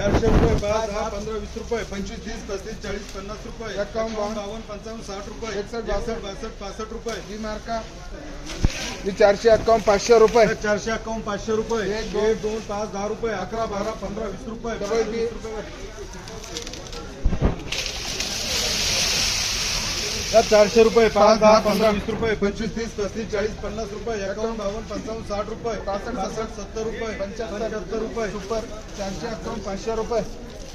चारशे रुपये पाच दहा पंधरा वीस रुपये पंचवीस तीस पस्तीस चाळीस पन्नास रुपये एकावन्न, बावन्न, पंचावन्न साठ रुपये एकसष्ट, बासष्ट. बासष्ट पासष्ट रुपये. ही मार्का? ही चारशे अकाउंट पाचशे रुपये? चारशे अकावन्न पाचशे रुपये. एक दोन. पाच दहा रुपये अकरा बारा पंधरा वीस रुपये डबल टी. वीस रुपये या चारशे रुपये पाच दहा पंधरा वीस रुपये. पंचवीस तीस पस्तीस चाळीस पन्नास रुपये एकावन्न बावन्न पंचावन्न साठ रुपये पासष्ट, सत्तर रुपये पंच्याहत्तर रुपये सुपर चारशे अकाउंट पाचशे रुपये.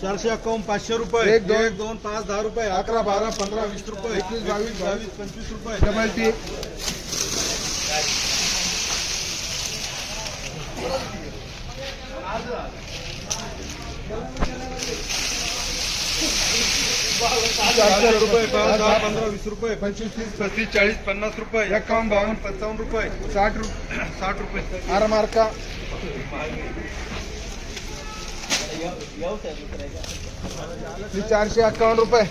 चारशे अकावन्न पाचशे रुपये एक, दोन. एक दोन पाच दहा रुपये अकरा बारा पंधरा वीस रुपये एकवीस, बावीस, बावीस पंचवीस रुपये. Double T. चारशे रुपये दहा पंधरा वीस रुपये पंचवीस तीस पस्तीस चाळीस पन्नास रुपये एकावन्न बावन्न पंचावन्न रुपये साठ रुपये साठ रुपये. आर मार्का. चारशे अकावन्न रुपये.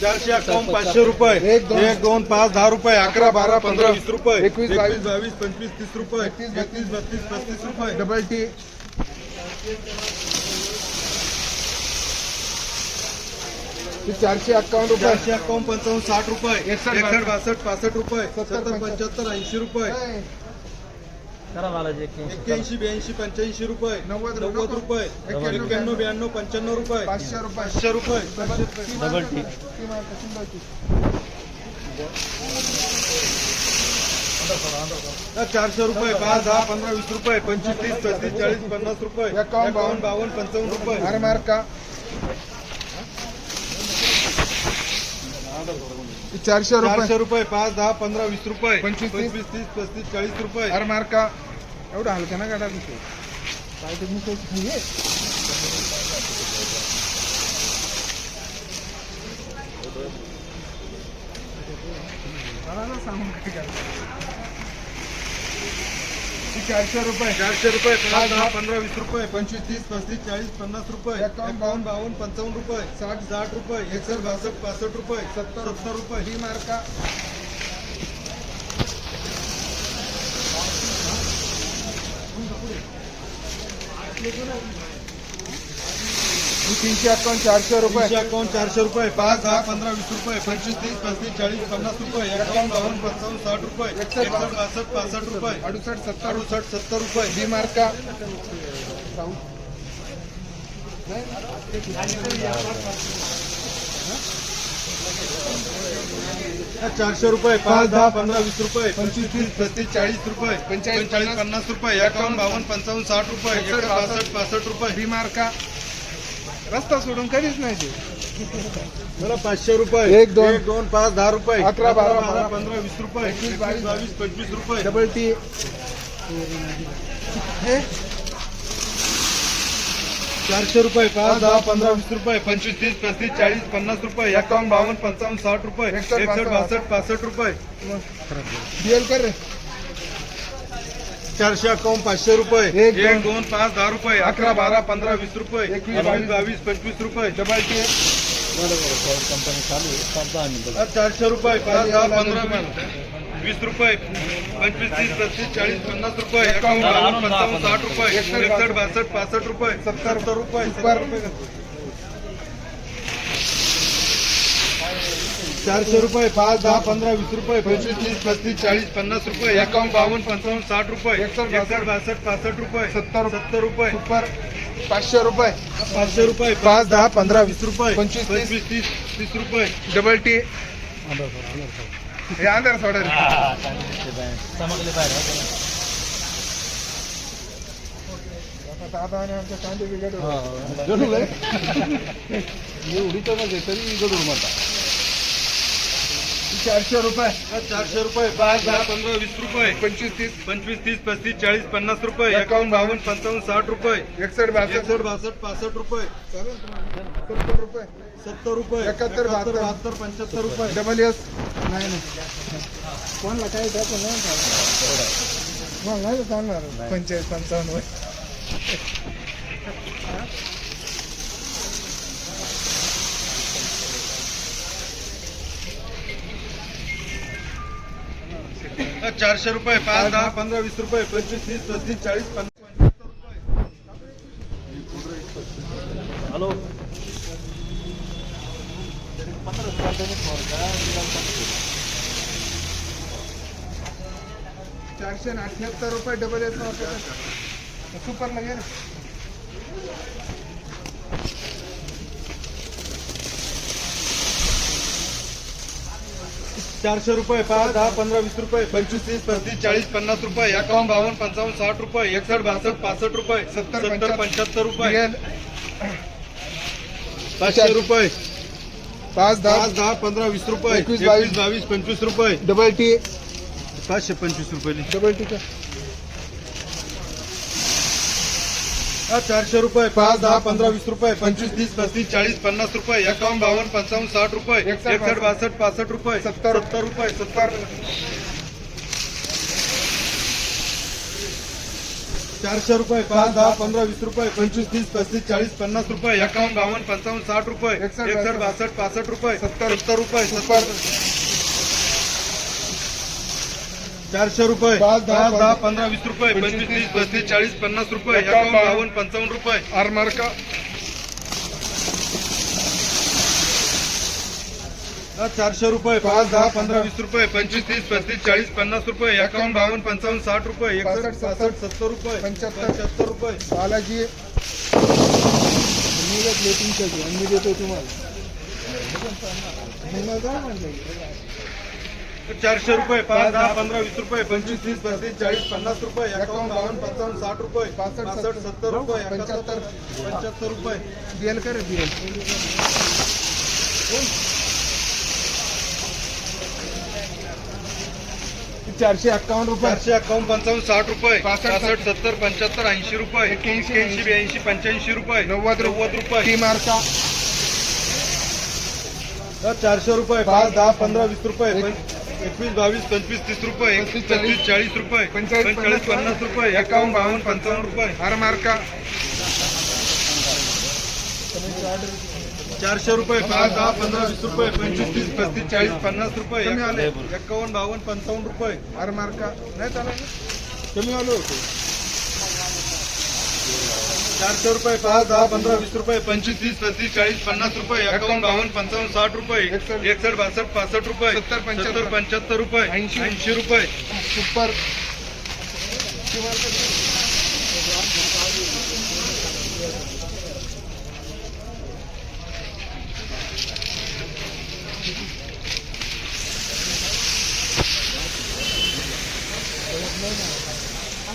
चारशे अकावन्न पाचशे रुपये. एक, दोन. एक दोन पाच दहा रुपये. अकरा बारा पंधरा वीस रुपये. एकवीस, बावीस. बावीस पंचवीस तीस रुपये. एकतीस, एकतीस बत्तीस पस्तीस रुपये. Double T. चारशे अकावन्न रुपये. चारशे अकावन्न पंचावन्न साठ रुपये. एकसष्ट बासष्ट. पासष्ट रुपये. सत्तर, पंच्याहत्तर ऐंशी रुपये. एक्क्याऐंशी ब्याऐंशी पंच्याऐंशी रुपये. नव्वद, नव्वद. रुपये. एक्क्याण्णव, ब्याण्णव. पंच्याण्णव रुपये. पाचशे रुपये. पाचशे रुपये. Double T. मार्का. चारशे रुपये. पाच दहा पंधरा वीस रुपये. पंचवीस तीस पस्तीस चाळीस पन्नास रुपये. एकावन्न, एकावन्न बावन्न पंचावन्न रुपये. आर मार्का चारशे रुपये चारशे रुपये पाच दहा पंधरा वीस रुपये पंचवीस, तीस. तीस पस्तीस चाळीस रुपये आर मार्का एवढं हलकं ना गाडा तिथे काय ते नाहीये. मला ना सांगून काय करायचं. चारशे रुपये. चारशे रुपये दहा पंधरा वीस रुपये पंचवीस तीस पस्तीस चाळीस पन्नास रुपये एकावन्न, एकावन्न बावन्न पंचावन्न रुपये साठ साठ रुपये एकसष्ट बासष्ट पासष्ट रुपये सत्तर. सत्तर रुपये. ही मार्का. ही तीनशे अकाउंट चारशे रुपये. तीनशे अकावन्न चारशे रुपये. पाच दहा पंधरा वीस रुपये. पंचवीस तीस पस्तीस चाळीस पन्नास रुपये. एकावन्न बावन्न पंचावन्न साठ रुपये. एकसष्ट, बासष्ट पासष्ट रुपये. अडुसष्ट सत्तर. अडुसष्ट सत्तर रुपये. ही मार्का चारशे रुपये. पाच दहा पंधरा वीस रुपये. पंचवीस तीस पस्तीस चाळीस रुपये. पंचेचाळीस, पन्नास रुपये. एकावन्न बावन्न पंचावन्न साठ रुपये. एकसष्ट बासष्ट पासष्ट रुपये. ही मार्का रस्ता सोडून कधीच नाही ते मला पाचशे रुपये. एक, दोन. दोन पाच दहा रुपये. अकरा, बारा, पंधरा वीस रुपये. एकवीस, बावीस, बावीस पंचवीस रुपये. Double T. हे? चारशे रुपये पाच दहा पंधरा वीस रुपये. पंचवीस तीस पस्तीस चाळीस पन्नास रुपये. एकावन्न बावन्न पंचावन्न साठ रुपये. एकसष्ट, बासष्ट. बासष्ट पासष्ट रुपये. डीएल कर रे. चारशे अकावन्न पाचशे रुपये. एक, दोन. पाच दहा रुपये. अकरा बारा पंधरा वीस रुपये. एकवीस, बावीस. बावीस पंचवीस रुपये. डबल टी चारशे रुपये. पाच दहा पंधरा वीस. वीस रुपये. पंचवीस तीस पस्तीस चाळीस पन्नास रुपये. एकावन्न पंचावन्न साठ रुपये. एकसष्ट बासष्ट पासष्ट रुपये. सत्तर. सत्तर रुपये. चारशे रुपये पाच दहा पंधरा वीस रुपये पंचवीस तीस पस्तीस चाळीस पन्नास रुपये एकावन्न बावन्न पंचावन्न साठ रुपये एकसष्ट, बासष्ट पासष्ट रुपये सत्तर. सत्तर रुपये सुपर पाचशे रुपये पाचशे रुपये पाच दहा पंधरा वीस रुपये पंचवीस. पंचवीस तीस तीस रुपये डबल टी हे अंधार सोडा रे. आता आता आणि आमच्या कांदे बिघडले. चारशे रुपये. चारशे रुपये. पाच दहा पंधरा वीस रुपये. पंचवीस तीस. पंचवीस तीस पस्तीस चाळीस पन्नास रुपये. एकावन्न बावन्न. पंचावन्न साठ रुपये. एकसष्ट बासष्ट बासष्ट पासष्ट रुपये. सत्तर रुपये. सत्तर रुपये. एकाहत्तर, बहात्तर. बहात्तर पंच्याहत्तर रुपये. Double S. नाही नाही. कोणला काय त्याचं नाही. चालणार. पंचेचाळीस पंचावन्न. चारशे रुपये पाच दहा. पंधरा वीस रुपये पंचवीस तीस पस्तीस चाळीस पन्नास. हॅलो. चारशे अठ्याहत्तर रुपये डबल येत नव्हतं. सुपरला घे चारशे रुपये पाच दहा पंधरा वीस रुपये पंचवीस तीस पस्तीस चाळीस पन्नास रुपये एकावन्न बावन्न पंचावन्न साठ रुपये एकसष्ट बासष्ट पासष्ट रुपये सत्तर, सत्तर पंच्याहत्तर रुपये. पाचशे रुपये. पाच दहा. पाच दहा पंधरा वीस रुपये. एकवीस बावीस. बावीस पंचवीस रुपये. Double T. पाचशे पंचवीस रुपये. डबल टी का हा, चारशे रुपये पाच दहा पंधरा वीस रुपये पंचवीस तीस पस्तीस चाळीस पन्नास रुपये एकावन्न बावन्न पंचावन्न साठ रुपये एकसष्ट बासष्ट पासष्ट रुपये सत्तर. सत्तर रुपये सत्तर चारशे रुपये पाच दहा पंधरा वीस रुपये पंचवीस तीस पस्तीस चाळीस पन्नास रुपये एकावन्न बावन्न पंचावन्न साठ रुपये एकसष्ट बासष्ट पासष्ट रुपये सत्तर. सत्तर रुपये सत्तर चारशे रुपये पाच, दहा, दहा पंधरा, वीस रुपये पंचवीस, तीस, तीस पस्तीस चाळीस पन्नास रुपये एकावन्न, बावन्न पंचावन्न रुपये. आरमार का हा, चारशे रुपये पाच दहा पंधरा वीस रुपये पंचवीस तीस पस्तीस चाळीस पन्नास रुपये एकावन्न बावन्न पंचावन्न साठ रुपये एकसष्ट पासष्ट सत्तर रुपये पंच्याहत्तर. रुपये. बालाजी. मी देतो तुम्हाला. चारशे रुपये पाच दहा पंधरा वीस रुपये पंचवीस तीस पस्तीस चाळीस पन्नास रुपये एकावन्न बावन्न पंचावन्न साठ रुपये पासष्ट, सत्तर रुपये पंच्याहत्तर. पंच्याहत्तर रुपये. बिएल कर बिएल चारशे अठ्ठावन्न रुपये. चारशे एकावन्न पंचावन्न साठ रुपये. पासष्ट, सत्तर पंच्याहत्तर ऐंशी रुपये. एक्क्याऐंशी, एक्क्याऐंशी ब्याऐंशी पंच्याऐंशी रुपये. नव्वद. नव्वद रुपये. टी मार्का चारशे रुपये पाच दहा पंधरा वीस रुपये. एकवीस बावीस पंचवीस तीस रुपये एकतीस चाळीस, रुपये पंचेचाळीस, पन्नास, रुपये एकावन्न बावन्न पंचावन्न रुपये आर मार्का. चारशे रुपये पाच दहा पंधरा वीस रुपये पंचवीस तीस पस्तीस चाळीस पन्नास रुपये कमी आले. एकावन्न बावन्न पंचावन्न रुपये आर मार्का. नाही चालत कमी आलो होतो. चारशे रुपये पाच दहा पंधरा वीस रुपये पंचवीस तीस पस्तीस चाळीस पन्नास रुपये एकावन्न बावन्न पंचावन्न साठ रुपये. एकसष्ट बासष्ट पासष्ट रुपये सत्तर, पंच्याहत्तर. पंच्याहत्तर रुपये ऐंशी. ऐंशी रुपये सुपर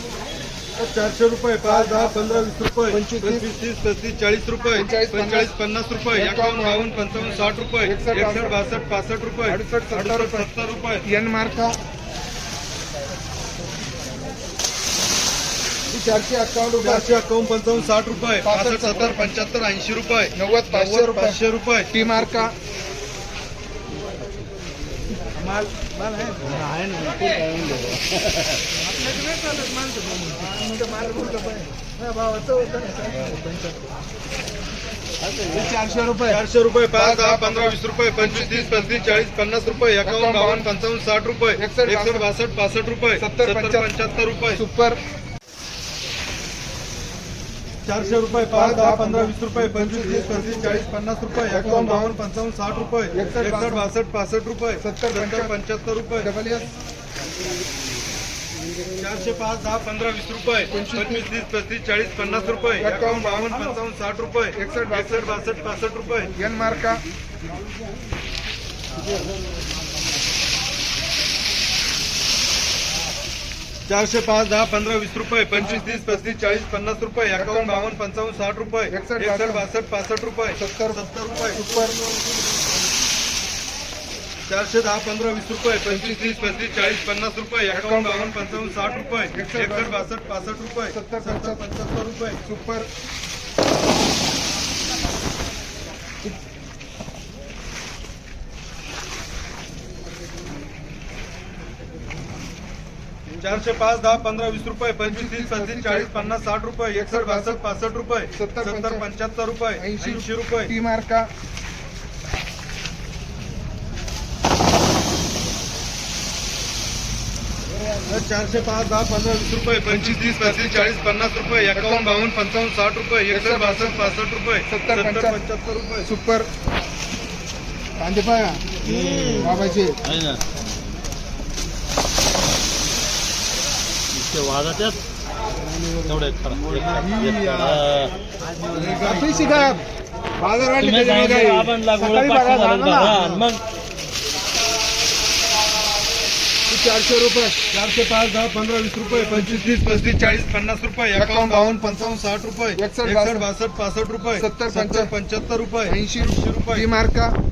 चारशे रुपये पाच दहा पंधरा वीस रुपये पंचवीस, तीस. पस्तीस चाळीस रुपये पंचेचाळीस, पन्नास. रुपये एकावन्न बावन्न पंचावन्न साठ रुपये एकसष्ट, बासष्ट. पासष्ट रुपये अडुसष्ट, सत्तर. सत्तर रुपये. एन मार्का. चारशे रुपये. चारशे एकावन्न पंचावन्न साठ रुपये पासष्ट, सत्तर. पंच्याहत्तर ऐंशी रुपये नव्वद पाचशे पाचशे रुपये. टी मार्का. माल माल आहे. नाही चालत माणसं म्हणून. माल बोललं पाहिजे. भावाचं होतं ना. चारशे रुपये. चारशे रुपये पाच दहा पंधरा वीस रुपये पंचवीस तीस पस्तीस चाळीस पन्नास रुपये. एकावन्न बावन्न पंचावन्न साठ रुपये. एकसष्ट, बासष्ट. पासष्ट रुपये. सत्तर, पंच्याहत्तर. रुपये. सुपर. चारशे रुपये पाच दहा पंधरा वीस रुपये पंचवीस तीस पस्तीस चाळीस पन्नास रुपये. एकावन्न बावन्न पंचावन्न साठ रुपये. एकसष्ट, बासष्ट. पासष्ट रुपये. सत्तर, सत्तर पंच्याहत्तर. रुपये. डबल एस चारशे पाच दहा पंधरा वीस रुपये. पंचवीस तीस पस्तीस चाळीस पन्नास रुपये. एकावन्न बावन्न पंचावन्न साठ रुपये. एकसष्ट, एकसष्ट बासष्ट पासष्ट रुपये. एन मार्का. चारशे पाच दहा पंधरा वीस रुपये. पंचवीस तीस पस्तीस चाळीस पन्नास रुपये. एकावन्न बावन्न पंचावन्न साठ रुपये. एकसष्ट, बासष्ट. पासष्ट रुपये. सत्तर, सत्तर रुपये. चारशे दहा पंधरा वीस रुपये पंचवीस तीस पस्तीस चाळीस पन्नास रुपये एकावन्न बावन्न पंचावन्न साठ रुपये एकसष्ट, एकसष्ट बासष्ट पासष्ट रुपये सत्तर, सत्तर पंच्याहत्तर रुपये. सुपर. चारशे पाच दहा पंधरा वीस रुपये पंचवीस तीस पस्तीस चाळीस पन्नास साठ रुपये एकसष्ट बासष्ट पासष्ट रुपये सत्तर, सत्तर पंच्याहत्तर रुपये ऐंशी ऐंशी रुपये. टी मार्का. चारशे पाच दहा पंधरा वीस रुपये पंचवीस तीस पस्तीस चाळीस पन्नास रुपये एकावन्न बावन्न पंचावन्न साठ रुपये एकसष्ट बासष्ट पासष्ट रुपये सत्तर, सत्तर पंच्याहत्तर. रुपये. सुपर. कांदे पाया? बाबाचे. पैसे काय बाजार वाटले. मग चारशे रुपये. चारशे पाच दहा पंधरा वीस रुपये पंचवीस तीस पस्तीस चाळीस पन्नास रुपये एकावन्न बावन्न पंचावन्न साठ रुपये. एकसष्ट, बासष्ट पासष्ट रुपये. सत्तर, पंच्याहत्तर रुपये. ऐंशी रुपये. मार्का.